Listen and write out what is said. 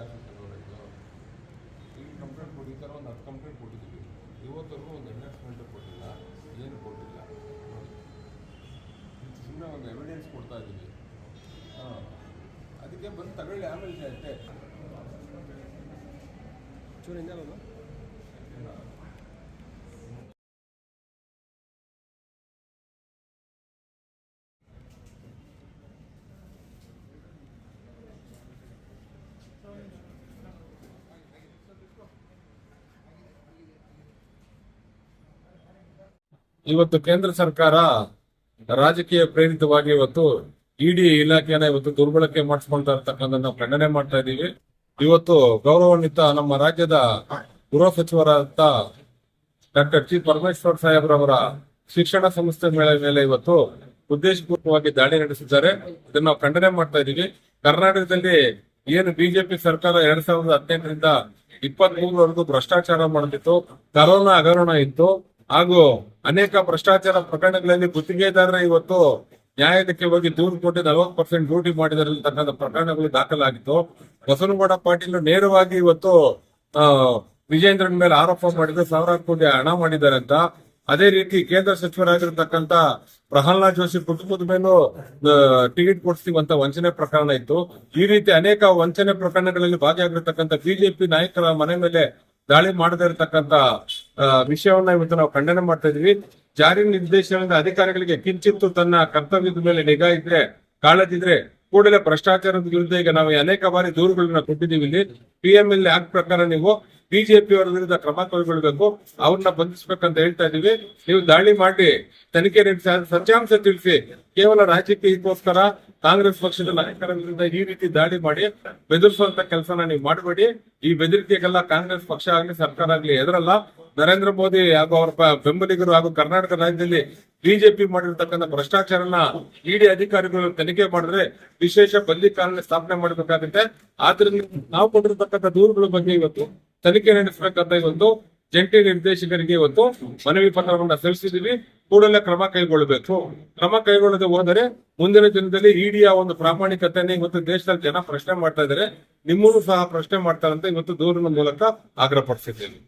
ಕಾರ್ಮಿಕರು ರೈತರು ಈಗ ಕಂಪ್ಲೇಂಟ್ ಕೊಟ್ಟಿದ್ದಾರೆ ಒಂದು ಹತ್ತು ಕಂಪ್ಲೇಂಟ್ ಕೊಟ್ಟಿದ್ದೀವಿ. ಇವತ್ತರೆಗೂ ಒಂದು ಎನ್ಎಸ್ಮೆಂಟ್ ಕೊಟ್ಟಿಲ್ಲ, ಏನು ಕೊಟ್ಟಿಲ್ಲ. ಸುಮ್ಮನೆ ಒಂದು ಎವಿಡೆನ್ಸ್ ಕೊಡ್ತಾ ಇದ್ದೀವಿ. ಹಾಂ. ಅದಕ್ಕೆ ಬಂದು ತಗೊಳ್ಳಿ, ಆಮೇಲೆ ಅಷ್ಟೇ ಚೂರು ಹಿಂದೆ ಇವತ್ತು ಕೇಂದ್ರ ಸರ್ಕಾರ ರಾಜಕೀಯ ಪ್ರೇರಿತವಾಗಿ ಇವತ್ತು ಇಡಿ ಇಲಾಖೆಯನ್ನ ಇವತ್ತು ದುರ್ಬಳಕೆ ಮಾಡಿಸ್ಕೊಳ್ತಾ ಇರ್ತಕ್ಕಂಥ ನಾವು ಖಂಡನೆ ಮಾಡ್ತಾ ಇದ್ದೀವಿ ಇವತ್ತು ಗೌರವಾನ್ವಿತ ನಮ್ಮ ರಾಜ್ಯದ ಗೃಹ ಸಚಿವರಾದ ಡಾಕ್ಟರ್ ಜಿ ಪರಮೇಶ್ವರ್ ಸಾಹೇಬ್ರವರ ಶಿಕ್ಷಣ ಸಂಸ್ಥೆ ಮೇಲೆ ಮೇಲೆ ಇವತ್ತು ಉದ್ದೇಶಪೂರ್ವಕವಾಗಿ ದಾಳಿ ನಡೆಸಿದ್ದಾರೆ. ಇದನ್ನ ನಾವು ಖಂಡನೆ ಮಾಡ್ತಾ ಇದ್ದೀವಿ ಕರ್ನಾಟಕದಲ್ಲಿ ಏನು ಬಿಜೆಪಿ ಸರ್ಕಾರ ಎರಡ್ ಸಾವಿರದ ಹದಿನೆಂಟರಿಂದ ಇಪ್ಪತ್ತ್ ಮೂರವರೆಗೂ ಭ್ರಷ್ಟಾಚಾರ ಮಾಡುತ್ತಿತ್ತು ಕರೋನಾ ಹಗರಣ ಇತ್ತು. ಹಾಗೂ ಅನೇಕ ಭ್ರಷ್ಟಾಚಾರ ಪ್ರಕರಣಗಳಲ್ಲಿ ಗುತ್ತಿಗೆದಾರರ ಇವತ್ತು ನ್ಯಾಯಾಲಯಕ್ಕೆ ಹೋಗಿ ದೂರು ಕೊಟ್ಟು ನಲವತ್ತು ಪರ್ಸೆಂಟ್ ಡ್ಯೂಟಿ ಮಾಡಿದರತಕ್ಕಂಥ ಪ್ರಕರಣಗಳು ದಾಖಲಾಗಿತ್ತು. ಬಸವನಗೌಡ ಪಾಟೀಲ್ ನೇರವಾಗಿ ಇವತ್ತು ವಿಜೇಂದ್ರನ್ ಮೇಲೆ ಆರೋಪ ಮಾಡಿದ್ರು ಸಾವಿರಾರು ಕೋಟಿ ಹಣ ಮಾಡಿದ್ದಾರೆ ಅಂತ ಅದೇ ರೀತಿ ಕೇಂದ್ರ ಸಚಿವರಾಗಿರ್ತಕ್ಕಂಥ ಪ್ರಹ್ಲಾದ್ ಜೋಶಿ ಕುಟುಂಬದ ಮೇಲೂ ಟಿಕೆಟ್ ಕೊಡಿಸ್ತೀವಂತ ವಂಚನೆ ಪ್ರಕರಣ ಇತ್ತು. ಈ ರೀತಿ ಅನೇಕ ವಂಚನೆ ಪ್ರಕರಣಗಳಲ್ಲಿ ಭಾಗಿಯಾಗಿರ್ತಕ್ಕಂಥ ಬಿಜೆಪಿ ನಾಯಕರ ಮನೆ ಮೇಲೆ ದಾಳಿ ಮಾಡದೇ ಇರತಕ್ಕಂತ ವಿಷಯವನ್ನ ಇವತ್ತು ನಾವು ಖಂಡನೆ ಮಾಡ್ತಾ ಇದೀವಿ. ಜಾರಿ ನಿರ್ದೇಶನದ ಅಧಿಕಾರಿಗಳಿಗೆ ಕಿಂಚಿತ್ತು ತನ್ನ ಕರ್ತವ್ಯದ ಮೇಲೆ ನಿಗಾ ಇದ್ರೆ, ಕಾಳಜಿ ಇದ್ರೆ ಕೂಡಲೇ ಭ್ರಷ್ಟಾಚಾರದ ವಿರುದ್ಧ ಈಗ ನಾವು ಅನೇಕ ಬಾರಿ ದೂರುಗಳನ್ನ ಕೊಟ್ಟಿದ್ದೀವಿ ಇಲ್ಲಿ. ಪಿ ಎಂ ಎಲ್ ಆಕ್ಟ್ ಪ್ರಕಾರ ನೀವು ಬಿಜೆಪಿ ಅವರ ವಿರುದ್ಧ ಕ್ರಮ ಕೈಗೊಳ್ಳಬೇಕು. ಅವ್ರನ್ನ ಬಂಧಿಸಬೇಕಂತ ಹೇಳ್ತಾ ಇದೀವಿ ನೀವು ದಾಳಿ ಮಾಡಿ, ತನಿಖೆ ನಡೆಸಿ ಸತ್ಯಾಂಶ ತಿಳಿಸಿ, ಕೇವಲ ರಾಜಕೀಯಕ್ಕೋಸ್ಕರ ಕಾಂಗ್ರೆಸ್ ಪಕ್ಷದ ನಾಯಕರ ವಿರುದ್ಧ ಈ ರೀತಿ ದಾಳಿ ಮಾಡಿ, ಬೆದರಿಸುವಂತ ಕೆಲಸನ ನೀವು ಮಾಡಬೇಡಿ. ಈ ಬೆದರಿಕೆಗೆಲ್ಲ ಕಾಂಗ್ರೆಸ್ ಪಕ್ಷ ಆಗ್ಲಿ, ಸರ್ಕಾರ ಆಗ್ಲಿ ಎದುರಲ್ಲ ನರೇಂದ್ರ ಮೋದಿ ಹಾಗೂ ಅವರ ಬೆಂಬಲಿಗರು ಹಾಗೂ ಕರ್ನಾಟಕ ರಾಜ್ಯದಲ್ಲಿ ಬಿಜೆಪಿ ಮಾಡಿರ್ತಕ್ಕಂಥ ಭ್ರಷ್ಟಾಚಾರನ ಇಡಿ ಅಧಿಕಾರಿಗಳು ತನಿಖೆ ಮಾಡಿದ್ರೆ ವಿಶೇಷ ಕಾನೂನು ಸ್ಥಾಪನೆ ಮಾಡಬೇಕಾಗುತ್ತೆ. ಆದ್ರಿಂದ ನಾವು ಕೊಟ್ಟಿರತಕ್ಕಂಥ ದೂರುಗಳ ಬಗ್ಗೆ ಇವತ್ತು ತನಿಖೆ ನಡೆಸಬೇಕಂತ ಇವತ್ತು ಜಂಟಿ ನಿರ್ದೇಶಕರಿಗೆ ಇವತ್ತು ಮನವಿ ಪತ್ರವನ್ನ ಸಲ್ಲಿಸಿದೀವಿ ಕೂಡಲೇ ಕ್ರಮ ಕೈಗೊಳ್ಳಬೇಕು. ಕ್ರಮ ಕೈಗೊಳ್ಳದೆ ಹೋದರೆ ಮುಂದಿನ ದಿನದಲ್ಲಿ ಇಡಿಯ ಒಂದು ಪ್ರಾಮಾಣಿಕತೆಯನ್ನು ಇವತ್ತು ದೇಶದಲ್ಲಿ ಜನ ಪ್ರಶ್ನೆ ಮಾಡ್ತಾ ಇದ್ದಾರೆ. ನಿಮ್ಮನ್ನು ಸಹ ಪ್ರಶ್ನೆ ಮಾಡ್ತಾರಂತ ಇವತ್ತು ದೂರಿನ ಮೂಲಕ ಆಗ್ರಹಪಡಿಸಿದ್ದೇವೆ